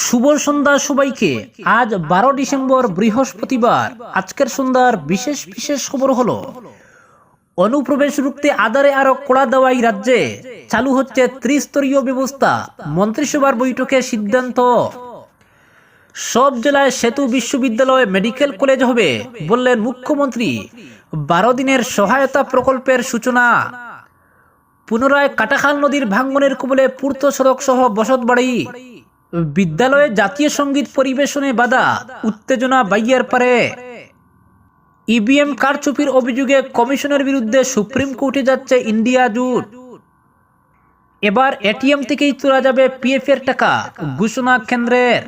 শুভ সন্ধ্যা সবাইকে। আজ বারো ডিসেম্বর বৃহস্পতিবার। আজকের সন্ধ্যার বিশেষ বিশেষ খবর হলো, অনুপ্রবেশ রুখতে আদারে আরও কড়া দেওয়াই রাজ্যে। চালু হচ্ছে ত্রিস্তরীয় ব্যবস্থা। মন্ত্রিসভার বৈঠকে সিদ্ধান্ত। সব জেলায় সেতু বিশ্ববিদ্যালয় মেডিকেল কলেজ হবে, বললেন মুখ্যমন্ত্রী। বারো দিনের সহায়তা প্রকল্পের সূচনা। পুনরায় কাটাখাল নদীর ভাঙ্গনের কবলে পূর্ত সড়ক সহ বসতবাড়ি। বিদ্যালয়ে জাতীয় সংগীত পরিবেশনে বাধা, উত্তেজনা বাইয়ার পারে। ইভিএম কারচুপির অভিযোগে কমিশনের বিরুদ্ধে সুপ্রিম কোর্টে যাচ্ছে ইন্ডিয়া জুট। এবার এটিএম থেকেই তোলা যাবে পিএফ এর টাকা, ঘোষণা কেন্দ্রের।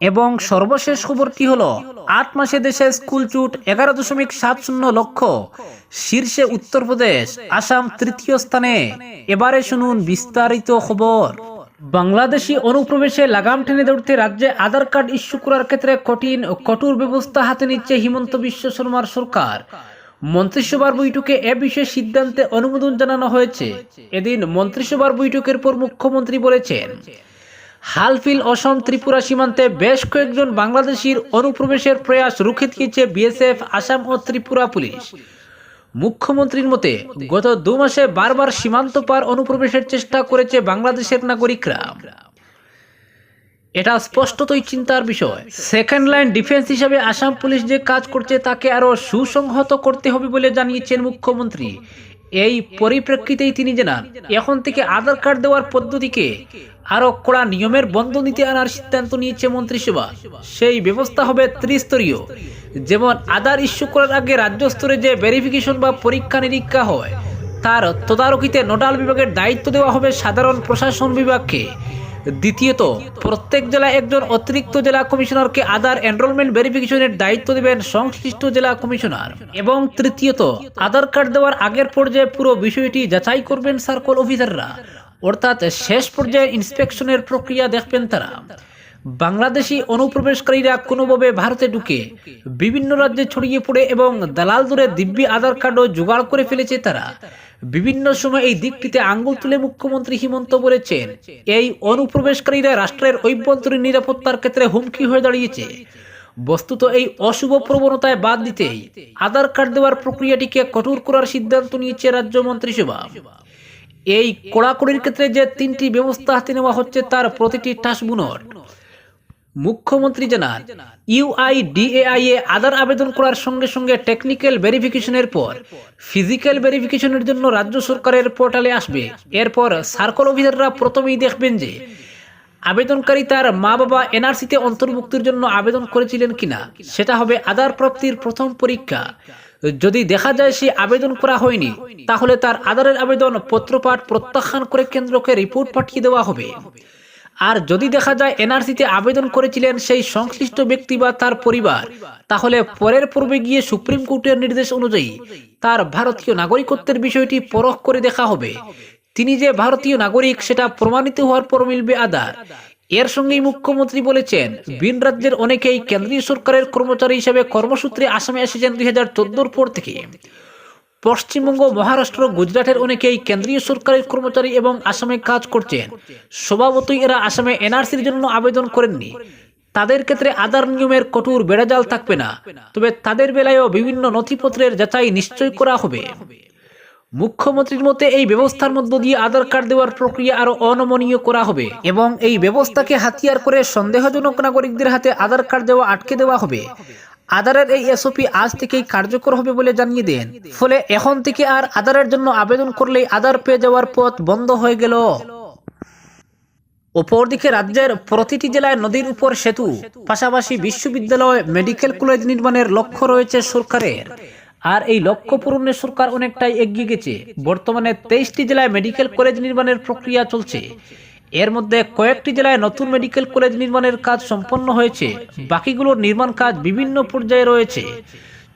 এবং সর্বশেষ খবরটি হল, আট মাসে দেশে স্কুল চুট এগারো দশমিক সাত শূন্য লক্ষ। শীর্ষে উত্তরপ্রদেশ, আসাম তৃতীয় স্থানে। এবারে শুনুন বিস্তারিত খবর। বাংলাদেশি অনুপ্রবেশে লাগাম টেনে ধরতে রাজ্যে আধার কার্ড ইস্যু করার ক্ষেত্রে কঠিন, কঠোর ব্যবস্থা হাতে নিচ্ছে হিমন্ত বিশ্ব শর্মার সরকার। মন্ত্রিসভার বৈঠকে এ বিষয়ে সিদ্ধান্তে অনুমোদন জানানো হয়েছে। এদিন মন্ত্রিসভার বৈঠকের পর মুখ্যমন্ত্রী বলেছেন হালফিল অসম ত্রিপুরা সীমান্তে বেশ কয়েকজন বাংলাদেশির অনুপ্রবেশের প্রয়াস রুখে দিয়েছে বিএসএফ, আসাম ও ত্রিপুরা পুলিশ। মুখ্যমন্ত্রীর মতে, গত দু মাসে বারবার সীমান্ত পার অনুপ্রবেশের চেষ্টা করেছে বাংলাদেশের নাগরিকরা। এটা স্পষ্টতই চিন্তার বিষয়। সেকেন্ড লাইন ডিফেন্স হিসাবে আসাম পুলিশ যে কাজ করছে তাকে আরও সুসংহত করতে হবে বলে জানিয়েছেন মুখ্যমন্ত্রী। এই পরিপ্রেক্ষিতেই তিনি জানান এখন থেকে আধার কার্ড দেওয়ার পদ্ধতিকে আরও কড়া নিয়মের বন্ধ নিতে আনার সিদ্ধান্ত নিয়েছে মন্ত্রিসভা সেই ব্যবস্থা হবে ত্রিস্তরীয়। যেমন আধার ইস্যু করার আগে রাজ্য স্তরে যে ভেরিফিকেশন বা পরীক্ষা নিরীক্ষা হয়, তার তদারকিতে নোডাল বিভাগের দায়িত্ব দেওয়া হবে সাধারণ প্রশাসন বিভাগকে। দ্বিতীয়ত, প্রত্যেক জেলায় একজন অতিরিক্ত জেলা কমিশনারকে আধার এনরোলমেন্ট ভেরিফিকেশনের দায়িত্ব দেবেন সংশ্লিষ্ট জেলা কমিশনার। এবং তৃতীয়ত, আধার কার্ড দেওয়ার আগের পর্যায়ে পুরো বিষয়টি যাচাই করবেন সার্কল অফিসাররা অর্থাৎ শেষ পর্যায়ে ইন্সপেকশনের প্রক্রিয়া দেখবেন তারা। বাংলাদেশি অনুপ্রবেশকারীরা কোনোভাবে ভারতে ঢুকে বিভিন্ন রাজ্যে ছড়িয়ে পড়ে এবং দালাল দূরে দিব্যি আধার কার্ডও জোগাড় করে ফেলেছে তারা। বিভিন্ন সময় এই দিকটিতে আঙ্গুল তুলে মুখ্যমন্ত্রী হিমন্ত বলেছেন, এই অনুপ্রবেশকারীরা রাষ্ট্রের অভ্যন্তরীণ নিরাপত্তার ক্ষেত্রে হুমকি হয়ে দাঁড়িয়েছে। বস্তুত এই অশুভ প্রবণতায় বাদ দিতেই আধার কার্ড দেওয়ার প্রক্রিয়াটিকে কঠোর করার সিদ্ধান্ত নিয়েছে রাজ্য মন্ত্রিসভা। এই কড়াকড়ির ক্ষেত্রে যে তিনটি ব্যবস্থা হাতে নেওয়া হচ্ছে তার প্রতিটি ঠাস টাসবুনট মুখ্যমন্ত্রী জানান ইউআইডিএআই এ আধার আবেদন করার সঙ্গে সঙ্গে টেকনিক্যাল ভেরিফিকেশনের পর ফিজিক্যাল ভেরিফিকেশনের জন্য রাজ্য সরকারের পোর্টালে আসবে। এরপর সার্কল অফিসাররা প্রথমেই দেখবেন যে আবেদনকারী তার মা বাবা এনআরসিতে অন্তর্ভুক্তির জন্য আবেদন করেছিলেন কিনা। সেটা হবে আধার প্রাপ্তির প্রথম পরীক্ষা। যদি দেখা যায় সে আবেদন করা হয়নি, তাহলে তার আধারের আবেদন পত্রপাঠ প্রত্যাখ্যান করে কেন্দ্রকে রিপোর্ট পাঠিয়ে দেওয়া হবে। আর যদি দেখা যায় এনআরসিতে আবেদন করেছিলেন সেই সংশ্লিষ্ট ব্যক্তি বা তার পরিবার, তাহলে পরের পূর্বে গিয়ে সুপ্রিম কোর্টের নির্দেশ অনুযায়ী তার ভারতীয় নাগরিকত্বের বিষয়টি পরখ করে দেখা হবে। তিনি যে ভারতীয় নাগরিক, সেটা প্রমাণিত হওয়ার পর মিলবে আধার এর সঙ্গেই মুখ্যমন্ত্রী বলেছেন বিন রাজ্যের অনেকেই কেন্দ্রীয় সরকারের কর্মচারী হিসেবে কর্মসূত্রে আসামে এসেছেন দুই হাজার পর থেকে। পশ্চিমবঙ্গ মহারাষ্ট্র, গুজরাটের অনেকেই কেন্দ্রীয় সরকারের কর্মচারী এবং আসামে কাজ করছেন। স্বভাবতই এরা আসামে এনআরসির জন্য আবেদন করেননি। তাদের ক্ষেত্রে আধার নিয়মের কঠোর বেড়াজাল থাকবে না। তবে তাদের বেলায়ও বিভিন্ন নথিপত্রের যাচাই নিশ্চয় করা হবে। মুখ্যমন্ত্রীর মতে, এই ব্যবস্থার মধ্য দিয়ে আধার কার্ড দেওয়ার প্রক্রিয়া আরও অনমনীয় করা হবে এবং এই ব্যবস্থাকে হাতিয়ার করে সন্দেহজনক নাগরিকদের হাতে আধার কার্ড দেওয়া আটকে দেওয়া হবে। আধারের এই এসওপি আজ থেকেই কার্যকর হবে বলে জানিয়ে দেন। ফলে এখন থেকে আর আধারের জন্য আবেদন করলেই আধার পেয়ে যাওয়ার পথ বন্ধ হয়ে গেল। অপরদিকে রাজ্যের প্রতিটি জেলায় নদীর উপর সেতু, পাশাপাশি বিশ্ববিদ্যালয়, মেডিকেল কলেজ নির্মাণের লক্ষ্য রয়েছে সরকারের। আর এই লক্ষ্য পূরণে সরকার অনেকটাই এগিয়ে গেছে। বর্তমানে তেইশটি জেলায় মেডিকেল কলেজ নির্মাণের প্রক্রিয়া চলছে। এর মধ্যে কয়েকটি জেলায় নতুন মেডিকেল কলেজ নির্মাণের কাজ সম্পন্ন হয়েছে। বাকিগুলোর নির্মাণ কাজ বিভিন্ন পর্যায়ে রয়েছে।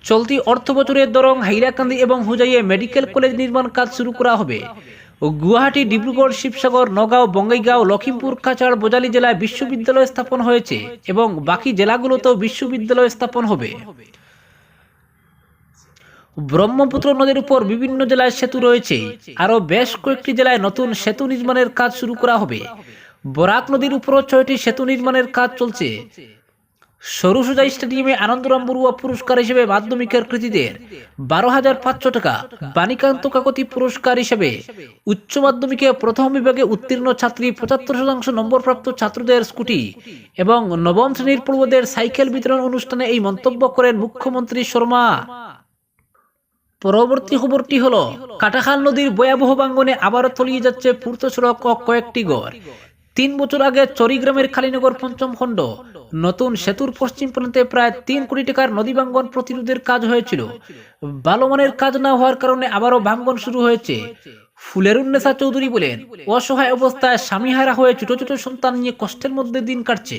চলতি অর্থ বছরের দরং হাইরাকান্দি এবং হুজাইয়ে মেডিকেল কলেজ নির্মাণ কাজ শুরু করা হবে। গুয়াহাটি, ডিব্রুগড়, শিবসাগর, নগাঁও, বঙ্গাইগাঁও লখিমপুর কাছাড়, বোজালি জেলায় বিশ্ববিদ্যালয় স্থাপন হয়েছে এবং বাকি জেলাগুলোতেও বিশ্ববিদ্যালয় স্থাপন হবে। ব্রহ্মপুত্র নদীর উপর বিভিন্ন জেলায় সেতু রয়েছে। আরও বেশ কয়েকটি জেলায় নতুন সেতু নির্মাণের কাজ শুরু করা হবে। বরাক নদীর উপরও ছয়টি সেতু নির্মাণের কাজ চলছে। সরুসুজা স্টেডিয়ামে আনন্দরাম বড়ুয়া পুরস্কার হিসেবে মাধ্যমিকের কৃতীদের বারো হাজার পাঁচশো টাকা, বাণীকান্ত কাকতি পুরস্কার হিসেবে উচ্চ মাধ্যমিকে প্রথম বিভাগে উত্তীর্ণ ছাত্রী পঁচাত্তর শতাংশ নম্বরপ্রাপ্ত ছাত্রদের স্কুটি এবং নবম শ্রেণির পূর্বদের সাইকেল বিতরণ অনুষ্ঠানে এই মন্তব্য করেন মুখ্যমন্ত্রী শর্মা। পরবর্তী খবরটি হলো, কাটাখাল নদীর ভয়াবহ বাঙ্গনে আবারও তলিয়ে যাচ্ছে পূর্ত সড়ক ও কয়েকটি গড়। তিন বছর আগে চরিগ্রামের খালিনগর পঞ্চম খণ্ড, নতুন সেতুর পশ্চিম প্রান্তে প্রায় তিন কোটি টাকার নদী ভাঙ্গন প্রতিরোধের কাজ হয়েছিল। ভালো মানের কাজ না হওয়ার কারণে আবারও ভাঙ্গন শুরু হয়েছে। ফুলেরুন্নেসা চৌধুরী বলেন, অসহায় অবস্থায় স্বামীহারা হয়ে ছোট ছোট সন্তান নিয়ে কষ্টের মধ্যে দিন কাটছে।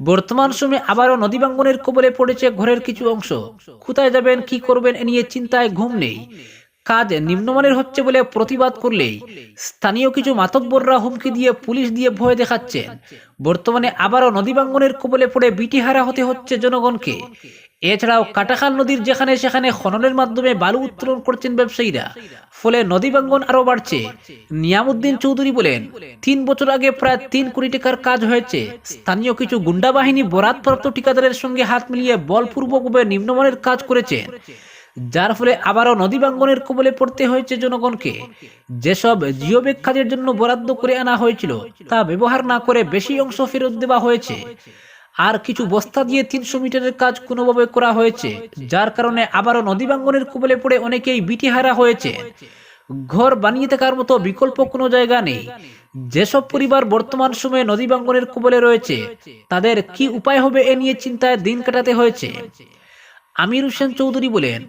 বর্তমান সময়ে আবারও নদী ভাঙ্গনের কবলে পড়েছে ঘরের কিছু অংশ। কোথায় যাবেন, কি করবেন এ নিয়ে চিন্তায় ঘুম নেই। কাজ নিম্নমানের হচ্ছে বলে প্রতিবাদ করলেই স্থানীয় কিছু মাতব্বররা হুমকি দিয়ে পুলিশ দিয়ে ভয় দেখাচ্ছেন। বর্তমানে আবারও নদী ভাঙ্গনের কবলে পড়ে বিটিহারা হতে হচ্ছে জনগণকে। এছাড়াও কাটাখাল নদীর যেখানে সেখানে খননের মাধ্যমে বালু উত্তোলন করছেন ব্যবসায়ীরা, ফলে নদী ভাঙ্গন আরও বাড়ছে। নিয়ামুদ্দিন চৌধুরী বলেন, তিন বছর আগে প্রায় তিন কোটি টাকার কাজ হয়েছে। স্থানীয় কিছু গুন্ডা বাহিনী বরাদপ্রাপ্ত ঠিকাদারের সঙ্গে হাত মিলিয়ে বলপূর্বকভাবে নিম্নমানের কাজ করেছেন, যার ফলে আবারও নদী ভাঙ্গনের কবলে পড়তে হয়েছে জনগণকে। যেসব জিওবেগ কাজের জন্য বরাদ্দ করে আনা হয়েছিল, তা ব্যবহার না করে বেশি অংশ ফেরত দেওয়া হয়েছে। আর কিছু বস্তা দিয়ে তিনশো মিটারের কাজ কোনোভাবে করা হয়েছে, যার কারণে আবারও নদী ভাঙ্গনের কবলে পড়ে অনেকেই বিটিহারা হয়েছে। ঘর বানিয়ে থাকার মতো বিকল্প কোনো জায়গা নেই। যেসব পরিবার বর্তমান সময়ে নদী ভাঙ্গনের কবলে রয়েছে, তাদের কি উপায় হবে এ নিয়ে চিন্তায় দিন কাটাতে হয়েছে। আমির হোসেন চৌধুরী বলেন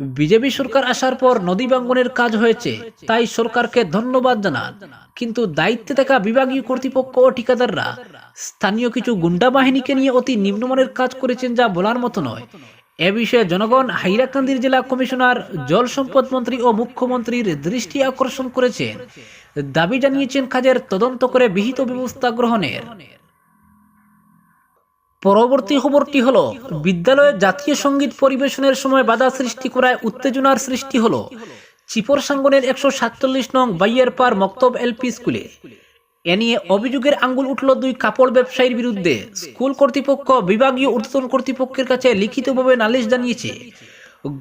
বিজেপি সরকার আসার পর নদী ভাঙ্গনের কাজ হয়েছে, তাই সরকারকে ধন্যবাদ জানান। কিন্তু দায়িত্বে থাকা বিভাগীয় কর্তৃপক্ষ ও ঠিকাদাররা স্থানীয় কিছু গুন্ডা বাহিনীকে নিয়ে অতি নিম্নমানের কাজ করেছেন যা বলার মতো নয়। এ বিষয়ে জনগণ হাইলাকান্দির জেলা কমিশনার, জল সম্পদ মন্ত্রী ও মুখ্যমন্ত্রীর দৃষ্টি আকর্ষণ করেছেন। দাবি জানিয়েছেন, কাজের তদন্ত করে বিহিত ব্যবস্থা গ্রহণের। পরবর্তী খবরটি হলো, বিদ্যালয়ে জাতীয় সংগীত পরিবেশনের সময় বাধা সৃষ্টি করায় উত্তেজনার সৃষ্টি হলো। চিপর সাঙ্গনের একশো সাতচল্লিশ নং বাইয়ের পার মক্তব এলপি স্কুলে। এ নিয়ে অভিযোগের আঙ্গুল উঠল দুই কাপড় ব্যবসায়ীর বিরুদ্ধে। স্কুল কর্তৃপক্ষ বিভাগীয় ঊর্ধ্বতন কর্তৃপক্ষের কাছে লিখিতভাবে নালিশ জানিয়েছে।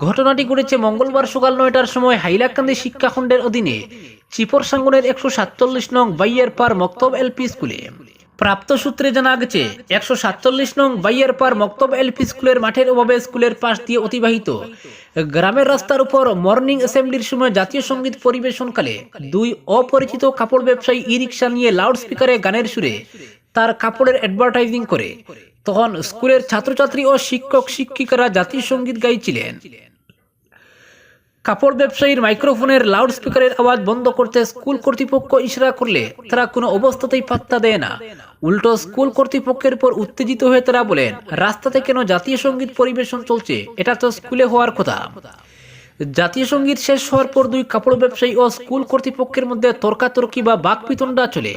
ঘটনাটি ঘটেছে মঙ্গলবার সকাল নয়টার সময় হাইলাকান্দি শিক্ষাখণ্ডের অধীনে। চিপর সাঙ্গনের একশো সাতচল্লিশ নং বাইয়ের পার মক্তব এলপি স্কুলে। প্রাপ্ত সূত্রে জানা গেছে, একশো সাতচল্লিশ নং বাইয়ের পার মক্তব এলপি স্কুলের মাঠের অভাবে স্কুলের পাশ দিয়ে অতিবাহিত। গ্রামের রাস্তার উপর মর্নিং অ্যাসেম্বলির সময় জাতীয় সংগীত পরিবেশনকালে দুই অপরিচিত কাপড় ব্যবসায়ী ই রিক্সা নিয়ে লাউড স্পিকারে গানের সুরে তার কাপড়ের অ্যাডভার্টাইজিং করে। তখন স্কুলের ছাত্রছাত্রী ও শিক্ষক শিক্ষিকারা জাতীয় সংগীত গাইছিলেন। কাপড় ব্যবসায়ীর মাইক্রোফোনের লাউড স্পিকারের আওয়াজ বন্ধ করতে স্কুল কর্তৃপক্ষ ইশরা করলে তারা কোনো অবস্থাতেই পাত্তা দেয় না। উল্টো স্কুল কর্তৃপক্ষের উপর উত্তেজিত হয়ে তারা বলেন, রাস্তাতে কেন জাতীয় সংগীত পরিবেশন চলছে? এটা তো স্কুলে হওয়ার কথা। জাতীয় সংগীত শেষ হওয়ার পর দুই কাপড় ব্যবসায়ী ও স্কুল কর্তৃপক্ষের মধ্যে তর্কাতর্কি বা বাকপিতণ্ডা চলে।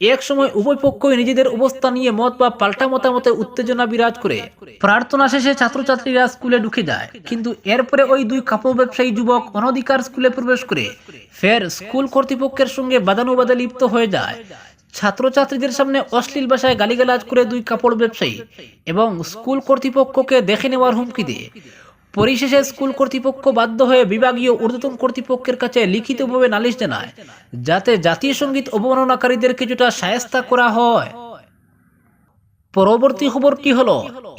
এক সময় উভয় পক্ষই নিজেদের অবস্থা নিয়ে মত বা পাল্টা মতামতে উত্তেজনা বিরাজ করে। প্রার্থনা শেষে ছাত্রছাত্রীরা স্কুলে ঢুকে যায়। কিন্তু এরপরে ওই দুই কাপড় ব্যবসায়ী যুবক অনধিকার স্কুলে প্রবেশ করে। ফের স্কুল কর্তৃপক্ষের সঙ্গে বাদানুবাদে লিপ্ত হয়ে যায়। ছাত্রছাত্রীদের সামনে অশ্লীল ভাষায় গালিগালাজ করে দুই কাপড় ব্যবসায়ী এবং স্কুল কর্তৃপক্ষকে দেখে নেওয়ার হুমকি দেয়। পরিশেষে স্কুল কর্তৃপক্ষ বাধ্য হয়ে বিভাগীয় ঊর্ধ্বতন কর্তৃপক্ষের কাছে লিখিতভাবে নালিশ জানায়, যাতে জাতীয় সংগীত অবমাননাকারীদের কিছুটা সায়স্তা করা হয়। পরবর্তী খবর খবরটি হলো,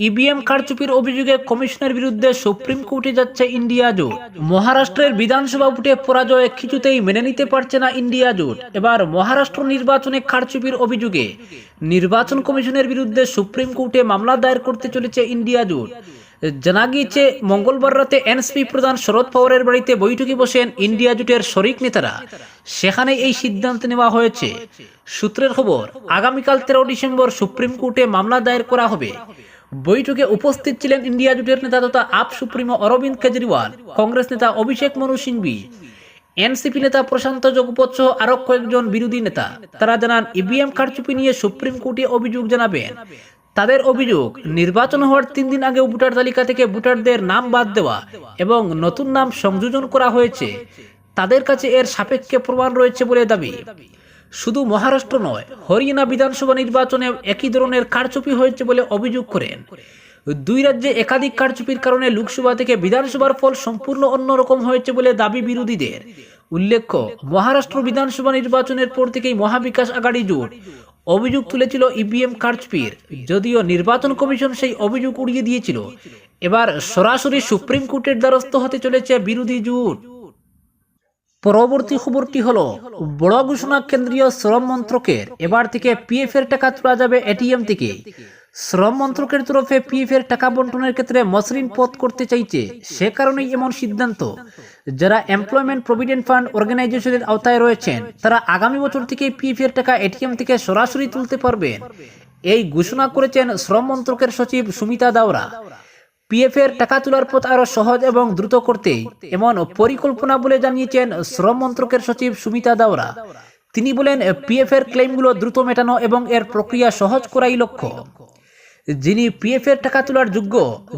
ইভিএম কারচুপির অভিযোগে কমিশনের বিরুদ্ধে সুপ্রিম কোর্টে যাচ্ছে ইন্ডিয়া জোট। মহারাষ্ট্রের বিধানসভা ভোটে পরাজয় কিছুতেই মেনে নিতে পারছে না ইন্ডিয়া জোট। এবার মহারাষ্ট্র নির্বাচনে কারচুপির অভিযোগে, নির্বাচন কমিশনের বিরুদ্ধে সুপ্রিম কোর্টে মামলা দায়ের করতে চলেছে ইন্ডিয়া জোট। জানা গিয়েছে মঙ্গলবার রাতে এনসপি প্রধান শরদ পাওয়ারের বাড়িতে বৈঠকে বসেন ইন্ডিয়া জোটের শরিক নেতারা। সেখানে এই সিদ্ধান্ত নেওয়া হয়েছে। সূত্রের খবর, আগামীকাল তেরো ডিসেম্বর সুপ্রিম কোর্টে মামলা দায়ের করা হবে। বৈঠকে উপস্থিত ছিলেন ইন্ডিয়া জোটের নেতা তথা আপ সুপ্রিমো অরবিন্দ কেজরিওয়াল, কংগ্রেস নেতা অভিষেক মনু সিংভি, এনসিপি নেতা প্রশান্ত জগপত সহ আরও কয়েকজন বিরোধী নেতা। তারা জানান, ইভিএম কারচুপি নিয়ে সুপ্রিম কোর্টে অভিযোগ জানাবেন। তাদের অভিযোগ, নির্বাচন হওয়ার তিন দিন আগে ভোটার তালিকা থেকে ভোটারদের নাম বাদ দেওয়া এবং নতুন নাম সংযোজন করা হয়েছে। তাদের কাছে এর সাপেক্ষে প্রমাণ রয়েছে বলে দাবি। শুধু মহারাষ্ট্র নয়, হরিয়ানা বিধানসভা নির্বাচনে একই ধরনের কারচুপি হয়েছে বলে অভিযোগ করেন। দুই রাজ্যে একাধিক কারচুপির কারণে লোকসভা থেকে বিধানসভার ফল সম্পূর্ণ অন্যরকম হয়েছে বলে দাবি বিরোধীদের। উল্লেখ্য, মহারাষ্ট্র বিধানসভা নির্বাচনের পর থেকেই মহাবিকাশ আগাড়ি জোট। অভিযোগ তুলেছিল ইভিএম কারচুপির, যদিও নির্বাচন কমিশন সেই অভিযোগ উড়িয়ে দিয়েছিল। এবার সরাসরি সুপ্রিম কোর্টের দ্বারস্থ হতে চলেছে বিরোধী জোট। পরবর্তী খবরটি হলো, বড় ঘোষণা কেন্দ্রীয় শ্রম মন্ত্রকের, এবার থেকে পিএফ এর টাকা তোলা যাবে এটিএম থেকে। শ্রম মন্ত্রকের তরফে পিএফ এর টাকা বন্টনের ক্ষেত্রে মসৃণ পথ করতে চাইছে। সে কারণেই এমন সিদ্ধান্ত। যারা এমপ্লয়মেন্ট প্রভিডেন্ট ফান্ড অর্গানাইজেশনের আওতায় রয়েছেন, তারা আগামী বছর থেকে পিএফ এর টাকা এটিএম থেকে সরাসরি তুলতে পারবেন এই ঘোষণা করেছেন শ্রম মন্ত্রকের সচিব সুমিতা দাওরা। পিএফ এর টাকা তোলার পথ আরও সহজ এবং দ্রুত করতে এমন পরিকল্পনা বলে জানিয়েছেন শ্রম মন্ত্রকের সচিব সুমিতা দাওরা। তিনি বলেন পিএফ এর ক্লেমগুলো দ্রুত মেটানো এবং এর প্রক্রিয়া সহজ করাই লক্ষ্য। যিনি পিএফ এর টাকা তোলার যোগ্য,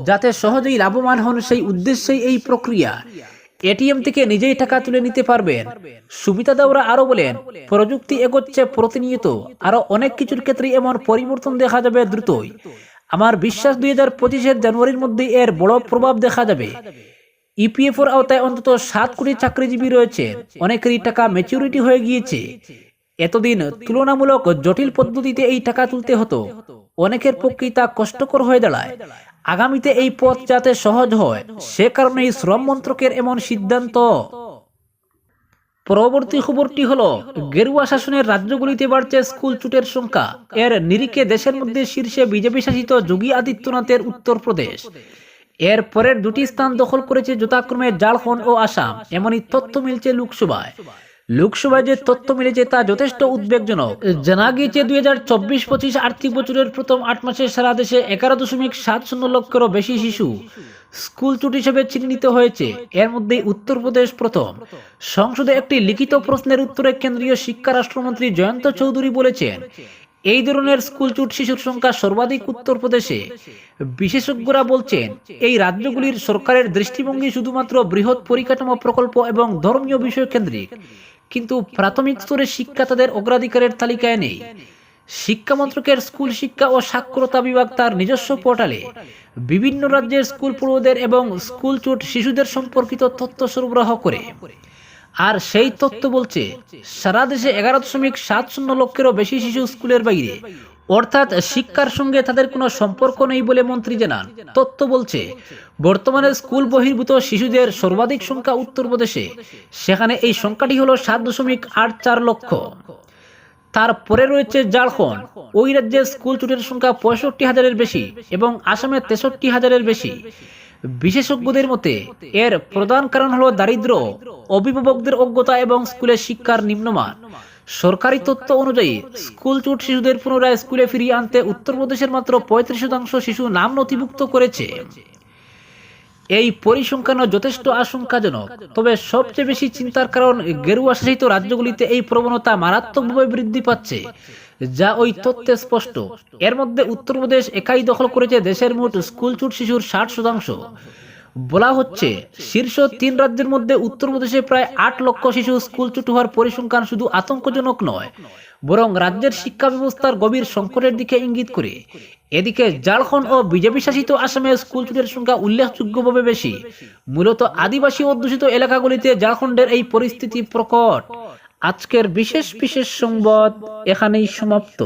যাতে সহজেই লাভবান হন সেই উদ্দেশ্যেই এই প্রক্রিয়া। এটিএম থেকে নিজেই টাকা তুলে নিতে পারবেন। সুমিতা দাওরা আরও বলেন, প্রযুক্তি এগোচ্ছে প্রতিনিয়ত আরও অনেক কিছুর ক্ষেত্রে এমন পরিবর্তন দেখা যাবে দ্রুতই। আমার বিশ্বাস দুই হাজার পঁচিশের জানুয়ারির মধ্যে এর বড় প্রভাব দেখা যাবে। ইপিএফওর আওতায় অন্তত সাত কোটি চাকরিজীবী রয়েছে। অনেকেরই টাকা ম্যাচিউরিটি হয়ে গিয়েছে। এতদিন তুলনামূলক জটিল পদ্ধতিতে এই টাকা তুলতে হতো। অনেকের পক্ষেই তা কষ্টকর হয়ে দাঁড়ায়। আগামীতে এই পথ যাতে সহজ হয়, সে কারণেই শ্রম মন্ত্রকের এমন সিদ্ধান্ত। পরবর্তী খবরটি হলো, গেরুয়া শাসনের রাজ্যগুলিতে বাড়ছে স্কুল ছুটের সংখ্যা। এর নিরিখে দেশের মধ্যে শীর্ষে বিজেপি শাসিত যোগী আদিত্যনাথের উত্তরপ্রদেশ। এর পরের দুটি স্থান দখল করেছে যথাক্রমে জালখন ও আসাম। এমনই তথ্য মিলছে লোকসভায়। লোকসভায় যে তথ্য মিলেছে তা যথেষ্ট উদ্বেগজনক। জানা গিয়েছে দুই হাজার চব্বিশ পঁচিশ আর্থিক বছরের প্রথম আট মাসে সারা দেশে এগারো দশমিক সাত শূন্য লক্ষেরও বেশি শিশু স্কুল ছুটি হিসেবে চিহ্নিত হয়েছে। এর মধ্যে উত্তরপ্রদেশ প্রথম। সংসদে একটি লিখিত প্রশ্নের উত্তরে কেন্দ্রীয় শিক্ষা রাষ্ট্রমন্ত্রী জয়ন্ত চৌধুরী বলেছেন, এই ধরনের স্কুল ছুট শিশুর সংখ্যা সর্বাধিক উত্তরপ্রদেশে। বিশেষজ্ঞরা বলছেন, এই রাজ্যগুলির সরকারের দৃষ্টিভঙ্গি শুধুমাত্র বৃহৎ পরিকাঠামো প্রকল্প এবং ধর্মীয় বিষয় কেন্দ্রিক কিন্তু প্রাথমিক স্তরে শিক্ষা তাদের অগ্রাধিকারের তালিকায় নেই। শিক্ষা মন্ত্রকের স্কুল শিক্ষা ও সাক্ষরতা বিভাগ তার নিজস্ব পোর্টালে বিভিন্ন রাজ্যের স্কুল পড়ুয়াদের এবং স্কুল চুট শিশুদের সম্পর্কিত তথ্য সরবরাহ করে। আর সেই তথ্য বলছে, সারা দেশে এগারো দশমিক সাত শূন্য লক্ষেরও বেশি শিশু স্কুলের বাইরে অর্থাৎ শিক্ষার সঙ্গে তাদের কোনো সম্পর্ক নেই বলে মন্ত্রী জানান। তথ্য বলছে, বর্তমানে স্কুল বহির্ভূত শিশুদের সর্বাধিক সংখ্যা উত্তরপ্রদেশে সেখানে এই সংখ্যাটি হলো সাত দশমিক আট চার লক্ষ। তারপরে রয়েছে ঝাড়খণ্ড। ওই রাজ্যে স্কুল ছুটের সংখ্যা পঁয়ষট্টি হাজারের বেশি এবং আসামে তেষট্টি হাজারের বেশি। বিশেষজ্ঞদের মতে, এর প্রধান কারণ হলো দারিদ্র অভিভাবকদের অজ্ঞতা এবং স্কুলের শিক্ষার নিম্নমান। সরকারি তথ্য অনুযায়ী, স্কুল চুট শিশুদের পুনরায় স্কুলে ফিরিয়ে আনতে উত্তরপ্রদেশের মাত্র পঁয়ত্রিশ শতাংশ শিশু নাম নথিভুক্ত করেছে। এই পরিসংখ্যানও যথেষ্ট আশঙ্কাজনক, তবে সবচেয়ে বেশি চিন্তার কারণ গেরুয়া শাসিত রাজ্যগুলিতে এই প্রবণতা মারাত্মকভাবে বৃদ্ধি পাচ্ছে, যা ওই তথ্যে স্পষ্ট। এর মধ্যে উত্তরপ্রদেশ একাই দখল করেছে দেশের মোট স্কুল ছুট শিশুর ষাট শতাংশ। বলা হচ্ছে, শীর্ষ তিন রাজ্যের মধ্যে উত্তরপ্রদেশে প্রায় আট লক্ষ শিশু স্কুল ছুট হওয়ার পরিসংখ্যান শুধু আতঙ্কজনক নয়, বরং রাজ্যের শিক্ষা ব্যবস্থার গভীর সংকটের দিকে ইঙ্গিত করে। এদিকে ঝাড়খণ্ড ও বিজেপি শাসিত আসামে স্কুল ছুটের সংখ্যা উল্লেখযোগ্যভাবে বেশি। মূলত আদিবাসী অধ্যুষিত এলাকাগুলিতে ঝাড়খণ্ডের এই পরিস্থিতি প্রকট। আজকের বিশেষ বিশেষ সংবাদ এখানেই সমাপ্ত।